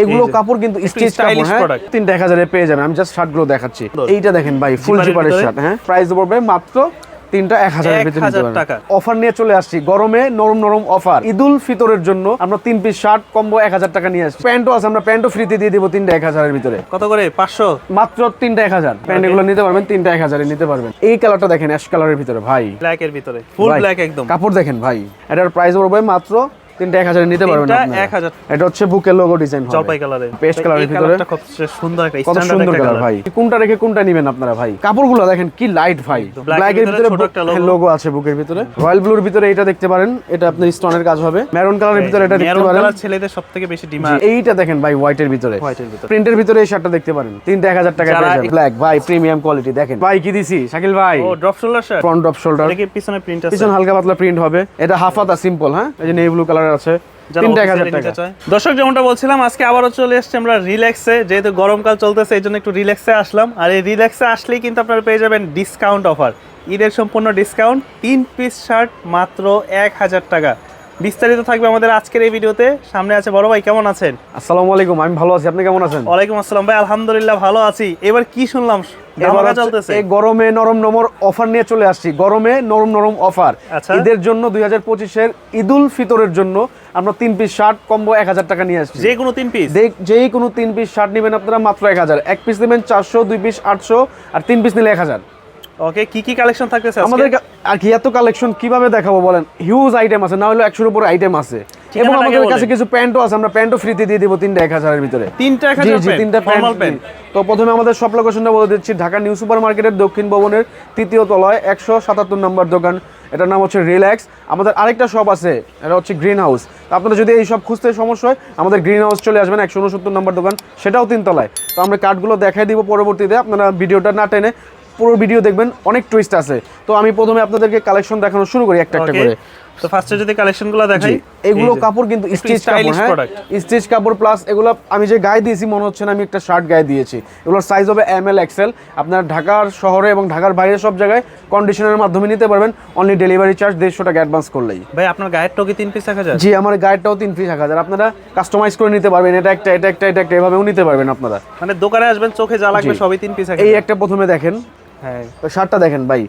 এগুলো কাপড় কিন্তু স্টিচ কাপড় হ্যাঁ। তিনটা এক হাজারে পেয়ে যাবেন। আমি জাস্ট শার্টগুলো দেখাচ্ছি। এইটা দেখেন ভাই ফুল জিপারের শার্ট হ্যাঁ? প্রাইস পড়বে মাত্র তিনটা এক হাজারের ভিতরে। অফার নিয়ে চলে আসছি। গরমে নরম নরম অফার ঈদুল ফিতরের জন্য আমরা তিন পিস শার্ট কম্বো এক হাজার টাকা নিয়ে আসছি। প্যান্টও আছে আমরা প্যান্টও ফ্রিতে দিয়ে দিব তিনটা এক হাজারের ভিতরে। কত করে? পাঁচশো? মাত্র তিনটা এক হাজার। প্যান্ট এগুলো নিতে পারবেন তিনটা এক হাজারে নিতে পারবেন। এই কালারটা দেখেন অ্যাশ কালারের ভিতরে ভাই। ব্ল্যাক এর ভিতরে ফুল ব্ল্যাক একদম। কাপড় দেখেন ভাই। এটার প্রাইস পড়বে মাত্র তিনটা নিতে পারবেন 1000 এটা হচ্ছে বুকের লোগো ডিজাইন জলপাই কালারে পেস্ট কালারের ভিতরে। কালারটা সুন্দর একটা কত সুন্দর কালার কালার ভাই। কোনটা রেখে কোনটা নেবেন আপনারা ভাই? কাপড়গুলো দেখেন কি লাইট ভাই। এর ভিতরে। লোগো আছে বুকের ভিতরে। রয়্যাল ব্লুর ভিতরে এটা দেখতে পারেন। এটা আপনার স্টোনের কাজ হবে। মেরুন কালারের ভিতরে এটা দেখতে পারেন। কালার ছেলেদের সবথেকে বেশি ডিমান্ড এইটা দেখেন ভাই হোয়াইটের ভিতরে। হোয়াইটের ভিতরে। প্রিন্টের ভিতরে এই শার্টটা দেখতে পারেন। তিনটা এক হাজার টাকা যারা- ব্ল্যাক ভাই প্রিমিয়াম কোয়ালিটি দেখেন। ভাই কি দিছি? শাকিল ভাই। ও drop shoulder shirt front off shoulder পিছনে প্রিন্ট আছে? পিছন হালকা পাতলা প্রিন্ট হবে। এটা হাফ হাতা সিম্পল হ্যাঁ? এই যে নেভি ব্লু কালার আছে। নিতে চায়। দর্শক যেমনটা বলছিলাম আজকে আবারও চলে এসেছি আমরা রিল্যাক্সে যেহেতু গরমকাল চলতেছে এই জন্য একটু রিল্যাক্সে আসলাম। আর এই রিল্যাক্সে আসলেই কিন্তু আপনারা পেয়ে যাবেন ডিসকাউন্ট অফার ঈদের সম্পূর্ণ ডিসকাউন্ট তিন পিস শার্ট মাত্র এক হাজার টাকা। বিস্তারিত থাকবে আমাদের আজকের এই ভিডিওতে। সামনে আছে বড় ভাই কেমন আছেন? আসসালামু আলাইকুম আমি ভালো আছি। আপনি কেমন আছেন? ওয়ালাইকুম আসসালাম ভাই আলহামদুলিল্লাহ ভালো আছি। এবার কি শুনলাম? এই গরমে নরম নরম অফার নিয়ে চলে আসছি। গরমে নরম নরম অফার আচ্ছা। ঈদের জন্য দুই হাজার পঁচিশের ঈদুল ফিতরের জন্য আমরা তিন পিস শার্ট কম্বো এক হাজার টাকা নিয়ে আসছি। যে কোনো তিন পিস যেই কোনো তিন পিস শার্ট নেবেন আপনারা মাত্র এক হাজার। এক পিস নেবেন চারশো দুই পিস আটশো আর তিন পিস নিলে এক হাজার। ওকে কি কি কালেকশন থাকতেছে? আমাদের আর কি এত কালেকশন কীভাবে দেখাবো বলেন? হিউজ আইটেম আছে না হলে একশোর উপর আইটেম আছে। এবং আমাদের কাছে কিছু প্যান্টও আছে আমরা প্যান্টও ফ্রিতে দিয়ে দিব তিনটা এক হাজারের ভিতরে। তিনটা এক হাজার জি তিনটা প্যান্ট তো প্রথমে আমাদের সব লোকেশনটা বলে দিচ্ছি ঢাকা নিউ সুপার মার্কেটের দক্ষিণ ভবনের তৃতীয় তলায় একশো সাতাত্তর নম্বর দোকান। এটার নাম হচ্ছে রিল্যাক্স আমাদের আরেকটা শপ আছে এটা হচ্ছে গ্রিন হাউস তো আপনারা যদি এই সব খুঁজতে সমস্যা হয় আমাদের গ্রিন হাউস চলে আসবেন একশো উনসত্তর নম্বর দোকান সেটাও তিনতলায় তো আমরা কার্ডগুলো দেখাই দিব পরবর্তীতে আপনারা ভিডিওটা না টেনে পুরো ভিডিও দেখবেন অনেক টুইস্ট আছে। তো আমি প্রথমে আপনাদেরকে কালেকশন দেখানো শুরু করি একটা একটা করে। তো ফার্স্টে যদি কালেকশনগুলো দেখাই এগুলো কাপড় কিন্তু স্টিচ কাপড় হ্যাঁ? স্টিচ কাপড় প্লাস এগুলো আমি যে গায়ে দিয়েছি মনে হচ্ছে না আমি একটা শার্ট গায়ে দিয়েছি। এগুলোর সাইজ হবে এম এল এক্সেল আপনার ঢাকার শহরে এবং ঢাকার বাইরে সব জায়গায় কন্ডিশনের মাধ্যমে নিতে পারবেন। অনলি ডেলিভারি চার্জ দেড়শো টাকা অ্যাডভান্স করলেই। ভাই আপনার গায়ের টকি তিন পিস এক হাজার? জি আমার গাইডটাও তিন পিস এক হাজার। আপনারা কাস্টমাইজ করে নিতে পারবেন। এটা একটা এটা একটা এটা একটা এভাবেও নিতে পারবেন আপনারা। মানে দোকানে আসবেন চোখে যা লাগবে সবই তিন পিস এই একটা প্রথমে দেখেন। হ্যাঁ। তো শার্টটা দেখেন ভাই।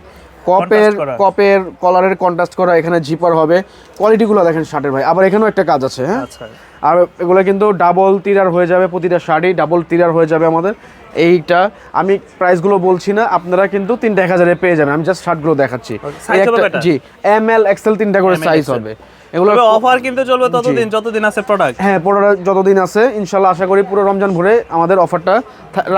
কপের কপের কলারের কন্ট্রাস্ট করা এখানে জিপার হবে। কোয়ালিটিগুলো দেখেন শার্টের ভাই। আবার এখানেও একটা কাজ আছে হ্যাঁ? আচ্ছা। আর এগুলো কিন্তু ডাবল তিরার হয়ে যাবে প্রতিটা শার্টই ডাবল তিরার হয়ে যাবে আমাদের। এইটা আমি প্রাইসগুলো বলছি না আপনারা কিন্তু তিনটা এক হাজারে পেয়ে যাবেন। আমি জাস্ট শার্টগুলো দেখাচ্ছি? জি এম এল এক্সেল তিনটা করে সাইজ হবে। এগুলো অফার কিন্তু চলবে ততদিন যতদিন আছে প্রোডাক্ট হ্যাঁ পুরোটা যতদিন আছে ইনশাল্লাহ আশা করি পুরো রমজান ভরে আমাদের অফারটা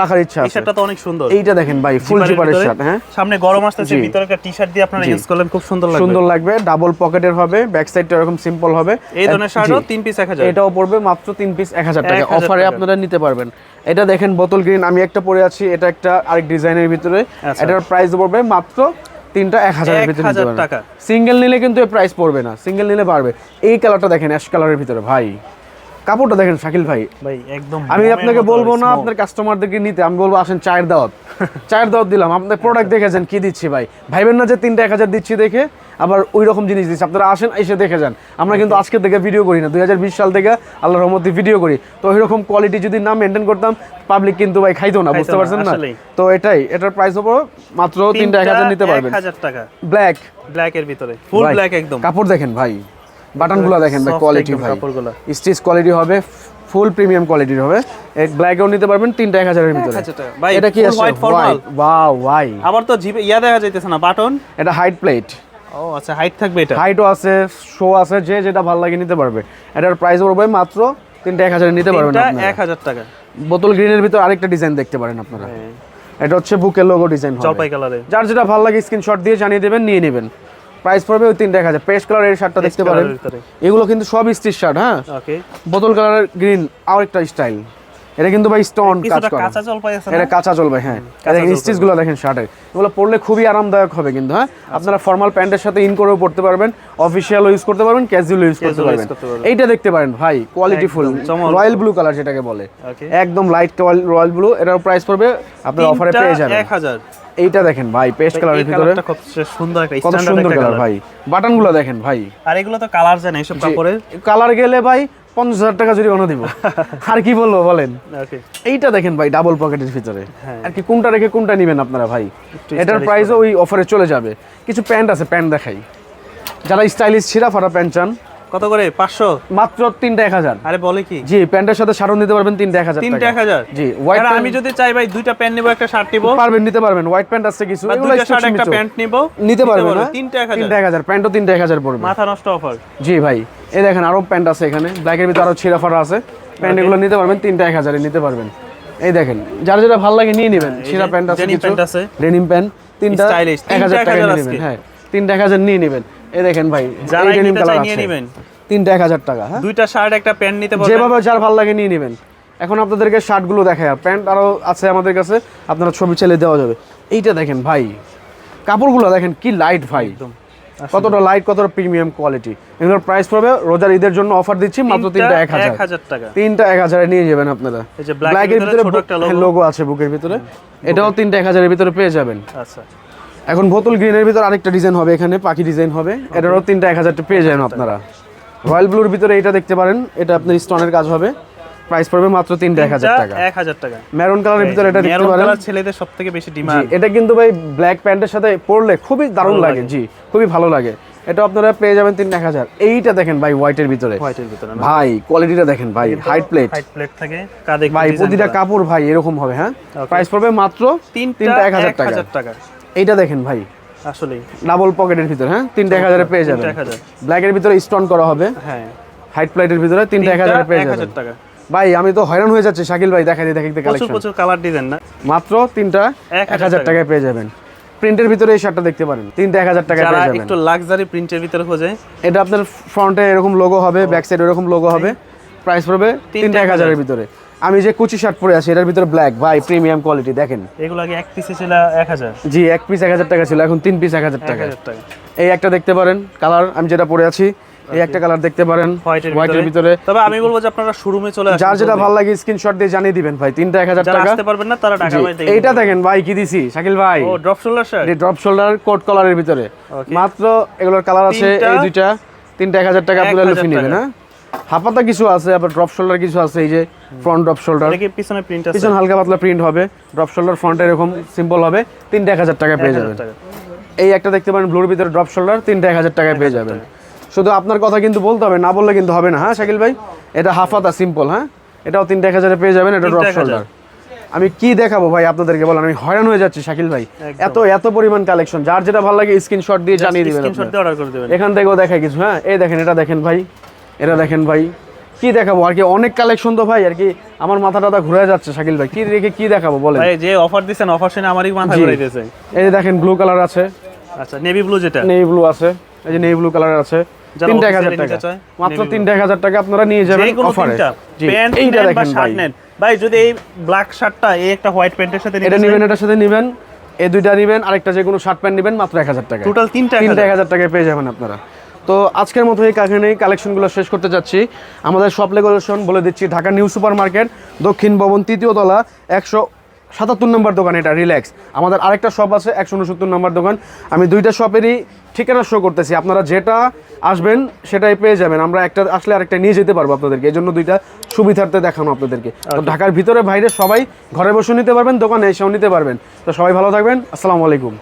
রাখার ইচ্ছা আছে। তো অনেক সুন্দর। এইটা দেখেন ভাই ফুল জিপারের শার্ট হ্যাঁ। সামনে গরম আসতেছে ভিতরে একটা টি শার্ট দিয়ে আপনারা ইউজ করলেন খুব সুন্দর লাগবে। সুন্দর লাগবে ডাবল পকেটের হবে ব্যাক সাইডটা এরকম সিম্পল হবে। এই ধরনের। শার্টও তিন পিস এক হাজার। এটাও পড়বে মাত্র তিন পিস এক হাজার টাকা। 1000 অফারে আপনারা নিতে পারবেন। এটা দেখেন বোতল গ্রিন আমি একটা পরে আছি এটা একটা আরেক ডিজাইনের ভিতরে। আচ্ছা। এটার প্রাইস পড়বে মাত্র তিনটা এক হাজারের ভিতরে টাকা। সিঙ্গেল নিলে কিন্তু এর প্রাইস পড়বে না। সিঙ্গেল নিলে পারবে এই কালারটা দেখেন অ্যাশ কালারের ভিতরে ভাই। কাপড়টা দেখেন শাকিল ভাই। ভাই একদম আমি আপনাকে বলব না। আপনার কাস্টমারদেরকে নিতে। আমি বলব আসেন চায়ের দাওয়াত। চায়ের দাওয়াত দিলাম। আপনার প্রোডাক্ট দেখেছেন কি দিচ্ছি ভাই? ভাইবেন না যে তিনটা এক হাজার দিচ্ছি দেখে। আবার ওই রকম জিনিস দিচ্ছি আপনারা আসেন এসে দেখে যান। আমরা কিন্তু আজকে থেকে ভিডিও করি না। দুই হাজার বিশ সাল থেকে আল্লাহ রহমতে ভিডিও করি। তো ওই রকম কোয়ালিটি যদি না মেনটেন করতাম পাবলিক কিন্তু ভাই খাইতো না বুঝতে পারছেন না? তো এটাই এটার প্রাইস হব মাত্র তিনটা এক হাজার নিতে পারবেন। টাকা। ব্ল্যাক ব্ল্যাক এর ভিতরে। ফুল ব্ল্যাক একদম। কাপড় দেখেন ভাই বাটনগুলো দেখেন ভাই কোয়ালিটি ভাই। স্টিচ কোয়ালিটি হবে ফুল প্রিমিয়াম কোয়ালিটির হবে। এক ব্ল্যাকও নিতে পারবেন তিনটা এক হাজারের ভিতরে। 1000 টাকা। ভাই, এটা কি full আছে ওয়াও ওয়াই আবার তো জিপে ইয়া দেখা যাইতেছে না বাটন। এটা হাইট প্লেট ও আচ্ছা হাইট থাকবে এটা? হাইটও আছে শো আছে যে যেটা ভালো লাগে নিতে পারবে। এটার প্রাইস পড়বে মাত্র তিনটা এক হাজারে নিতে পারবেন আপনারা। এক হাজার টাকা। বোতল গ্রিনের ভিতর আরেকটা ডিজাইন দেখতে পারেন আপনারা। এটা হচ্ছে বুকের লোগো ডিজাইন জলপাই কালারে যার যেটা ভালো লাগে স্ক্রিনশট দিয়ে জানিয়ে দেবেন নিয়ে নেবেন। প্রাইস পড়বে ওই তিনটা এক হাজার। পেস্ট কালার এই শার্টটা দেখতে পারেন। এগুলো কিন্তু সব স্টিচ শার্ট হ্যাঁ? বোতল কালারের গ্রিন আর একটা স্টাইল এটা কিন্তু ভাই স্টোন কাজ করা। কাঁচা জলপাই আছে এটা কাঁচা চলবে হ্যাঁ। দেখেন স্টিচগুলো দেখেন শার্টের। এগুলো পরলে খুবই আরামদায়ক হবে কিন্তু হ্যাঁ? আপনারা ফর্মাল প্যান্টের সাথে ইন করেও পড়তে পারবেন অফিসিয়াল ইউজ করতে পারবেন ক্যাজুয়াল ইউজ করতে পারবেন। এইটা দেখতে পারেন ভাই quality full royal blue colour যেটাকে বলে। একদম লাইট রয়্যাল ব্লু এটার প্রাইস পড়বে আপনার অফারে পেয়ে যাবেন। এক হাজার। এইটা দেখেন ভাই পেস্ট এই কালারের ভিতরে। খুব সুন্দর একটা কত স্ট্যান্ডার্ড কালার কালার ভাই। বাটনগুলো দেখেন ভাই। আর এগুলো তো কালার জানে এইসব কাপড়ের। কালার গেলে ভাই পঞ্চাশ হাজার টাকা জরিমানা দিব। আর কি বলব বলেন? এইটা দেখেন ভাই ডাবল পকেটের ভিতরে। হ্যাঁ। আর কি কোনটা রেখে কোনটা নেবেন আপনারা ভাই? এটার প্রাইসও ওই অফারে চলে যাবে। কিছু প্যান্ট আছে প্যান্ট দেখাই। যারা স্টাইলিশ ছিঁড়া ফাটা প্যান্ট চান কত করে? পাঁচশো? মাত্র তিনটা এক হাজার। আরে বলে কি? জি প্যান্টের সাথে সারন দিতে পারবেন তিনটা এক হাজার তিনটা এক হাজার? জি হোয়াইট আমি যদি চাই ভাই দুইটা প্যান্ট নিবো একটা শার্ট নিবো। পারবেন নিতে পারবেন। হোয়াইট প্যান্ট আছে কিছু এগুলো শার্ট একটা প্যান্ট নিবো। নিতে পারবেন না তিনটা এক হাজার। তিনটা এক হাজার প্যান্টও তিনটা এক হাজার পড়বে। মাথা নষ্ট অফার জি ভাই। এই দেখেন আরও প্যান্ট আছে এখানে। ব্ল্যাকের ভিতরে আরও ছিঁড়া ফাটা আছে। প্যান্ট এগুলো নিতে পারবেন তিনটা এক হাজারে নিতে পারবেন। এই দেখেন যার যেটা ভালো লাগে নিয়ে নেবেন। ছিঁড়া প্যান্ট আছে কিছু। ডেনিম প্যান্ট তিনটা এক হাজার টাকা নিয়ে নেবেন হ্যাঁ। তিনটা এক হাজার নিয়ে নেবেন। এই দেখেন ভাই যারা ডেনিম কালার নিয়ে নেবেন। তিনটা এক হাজার টাকা হ্যাঁ। দুইটা শার্ট একটা প্যান্ট নিতে পারবেন। যেভাবে যার ভালো লাগে নিয়ে নেবেন। এখন আপনাদেরকে শার্টগুলো দেখায় প্যান্ট আরও আছে আমাদের কাছে আপনারা ছবি ছেলে দেওয়া যাবে। এইটা দেখেন ভাই কাপড়গুলো দেখেন কি লাইট ভাই। একদম। কতটা লাইট কতটা প্রিমিয়াম কোয়ালিটি এগুলোর প্রাইস পড়বে রোজার ঈদের জন্য অফার দিচ্ছি মাত্র তিনটা এক হাজার। টাকা। তিনটা এক হাজারে নিয়ে যাবেন আপনারা। এই যে black এর ব্ল্যাকের ভিতরে। লোগো আছে বুকের ভিতরে। এটাও তিনটা এক হাজারের ভিতরে পেয়ে যাবেন। আচ্ছা। এখন বোতল গ্রিনের ভিতর আরেকটা ডিজাইন হবে এখানে পাখি ডিজাইন হবে। এটারও তিনটা এক হাজারটা পেয়ে যাবেন আপনারা। রয়্যাল ব্লুর ভিতরে এটা দেখতে পারেন এটা আপনার স্টোনের কাজ হবে। প্রাইস পড়বে মাত্র তিনটা এক হাজার টাকা। এক হাজার টাকা। মেরুন কালারের ভিতরে এটা দেখতে মেরুন পারেন। কালার ছেলেদের সব থেকে বেশি ডিমান্ড এটা কিন্তু ভাই ব্ল্যাক প্যান্টের সাথে পরলে খুবই দারুণ লাগে। জি খুবই ভালো লাগে। এটা আপনারা পেয়ে যাবেন তিন এক হাজার। এইটা দেখেন ভাই হোয়াইটের ভিতরে। হোয়াইটের ভিতরে ভাই কোয়ালিটিটা দেখেন ভাই হাইট প্লেট হাইট প্লেট থাকে কাঁধে ভাই প্রতিটা কাপড় ভাই এরকম হবে হ্যাঁ? প্রাইস পড়বে মাত্র তিনটা তিনটা এক হাজার টাকা। এইটা দেখেন ভাই। আসলেই। ডাবল পকেটের ভিতরে হ্যাঁ? তিনটা এক হাজারে পেয়ে যাবেন। ব্ল্যাকের ভিতরে স্টোন করা হবে। হ্যাঁ। হাইট প্লেটের ভিতরে তিনটা এক হাজারে পেয়ে যাবেন। টাকা। ভাই আমি তো হয়রান হয়ে যাচ্ছে। শাকিল ভাই দেখাই দিই প্রচুর কালেকশন প্রচুর কালার ডিজাইন না? মাত্র তিনটা এক হাজার টাকা। টাকায় পেয়ে যাবেন। প্রিন্টের ভিতরে এই শার্টটা দেখতে পারেন। তিনটা এক হাজার টাকায় পেয়ে যাবেন। একটু লাক্সারি প্রিন্টের ভিতরে খোঁজে। এটা আপনার ফ্রন্টে এরকম লোগো হবে ব্যাক সাইড এরকম লোগো হবে। প্রাইস পড়বে তিনটা এক হাজারের ভিতরে। আমি যে কুচি শার্ট পরে আছি এটার ভিতরে ব্ল্যাক ভাই প্রিমিয়াম কোয়ালিটি দেখেন। এগুলো আগে এক পিসে ছিল এক হাজার। জি এক পিস এক হাজার টাকা ছিল এখন তিন পিস এক হাজার টাকা। এই একটা দেখতে পারেন কালার আমি যেটা পরে আছি এই একটা কালার দেখতে পারেন হোয়াইটের ভিতরে। তবে আমি বলব যে আপনারা শোরুমে চলে আসুন যার যেটা ভালো লাগে স্ক্রিনশট দিয়ে জানিয়ে দিবেন ভাই তিনটা এক হাজার যারা টাকা। আসতে পারবেন না তারা টাকা জি, পাই এইটা দেখেন ভাই কি দিছি? শাকিল ভাই। ও drop shoulder shirt drop shoulder coat কলারের ভিতরে। মাত্র এগুলোর কালার আছে এই দুইটা। তিনটা এক হাজার টাকা আপনারা লুফি নেবেন টাকা। হ্যাঁ? হাফাতা কিছু আছে আবার ড্রপ শোল্ডার কিছু আছে এই যে ফ্রন্ট ড্রপ শোল্ডার পিছনে প্রিন্ট আছে? পিছন হালকা পাতলা প্রিন্ট হবে। ড্রপ শোল্ডার ফ্রন্টে এরকম সিম্পল হবে। তিনটা এক হাজার টাকা পেয়ে যাবেন। এই একটা দেখতে পারেন ব্লুর ভিতরে ড্রপ শোল্ডার তিনটা এক হাজার টাকায় পেয়ে যাবেন। শুধু আপনার কথা কিন্তু বলতে হবে না বললে কিন্তু হবে না হ্যাঁ শাকিল ভাই? এটা হাফাতা সিম্পল হ্যাঁ? এটাও তিনটা এক হাজারে পেয়ে যাবেন এটা ড্রপ। শোল্ডার আমি কি দেখাবো ভাই আপনাদেরকে বলেন আমি হয়রান হয়ে যাচ্ছি শাকিল ভাই। এত এত পরিমাণ কালেকশন যার যেটা ভালো লাগে স্ক্রিনশট দিয়ে জানিয়ে দিবেন স্ক্রিনশট দিয়ে অর্ডার করে দেবেন। এখান থেকেও দেখায় কিছু হ্যাঁ? এই দেখেন এটা দেখেন ভাই এটা দেখেন ভাই। কি দেখাবো? আর কি অনেক কালেকশন তো ভাই আর কি আমার মাথা টাথা ঘুরে যাচ্ছে শাকিল ভাই। কি রেখে কি দেখাবো বলেন। ভাই যে অফার দিছেন অফার শুনে আমারই মাথা ঘুরে দিয়েছে এই দেখেন ব্লু কালার আছে। আচ্ছা নেভি ব্লু যেটা। নেভি ব্লু আছে। এই যে নেভি ব্লু কালার আছে তিনটা এক হাজার টাকা। মাত্র তিনটা এক হাজার টাকা আপনারা নিয়ে যাবেন অফারে তিনটা জি প্যান্ট এইটা দেখেন ভাই। ভাই যদি এই ব্ল্যাক শার্টটা এই একটা হোয়াইট প্যান্টের সাথে এটা নেবেন এটার সাথে নেবেন এই দুইটা নেবেন আরেকটা যে কোনো শার্ট প্যান্ট নেবেন মাত্র এক হাজার টাকা টোটাল তিনটা তিনটা এক হাজার টাকায় পেয়ে যাবেন আপনারা। তো আজকের মতো এই কাহিনী কালেকশনগুলো শেষ করতে যাচ্ছি। আমাদের সব লেগুলেশন বলে দিচ্ছি ঢাকা নিউ সুপার মার্কেট দক্ষিণ ভবন তৃতীয় তলা একশো সাতাত্তর নম্বর দোকান এটা রিল্যাক্স। আমাদের আরেকটা শপ আছে একশো উনসত্তর নম্বর দোকান। আমি দুইটা শপেরই ঠিকানা শো করতেছি। আপনারা যেটা আসবেন সেটাই পেয়ে যাবেন। আমরা একটা আসলে আরেকটা নিয়ে যেতে পারব আপনাদেরকে। এই জন্য দুইটা সুবিধার্থে দেখানো আপনাদেরকে। তো ঢাকার ভিতরে বাইরে সবাই ঘরে বসে নিতে পারবেন দোকানে এসেও নিতে পারবেন। তো সবাই ভালো থাকবেন। আসসালামু আলাইকুম।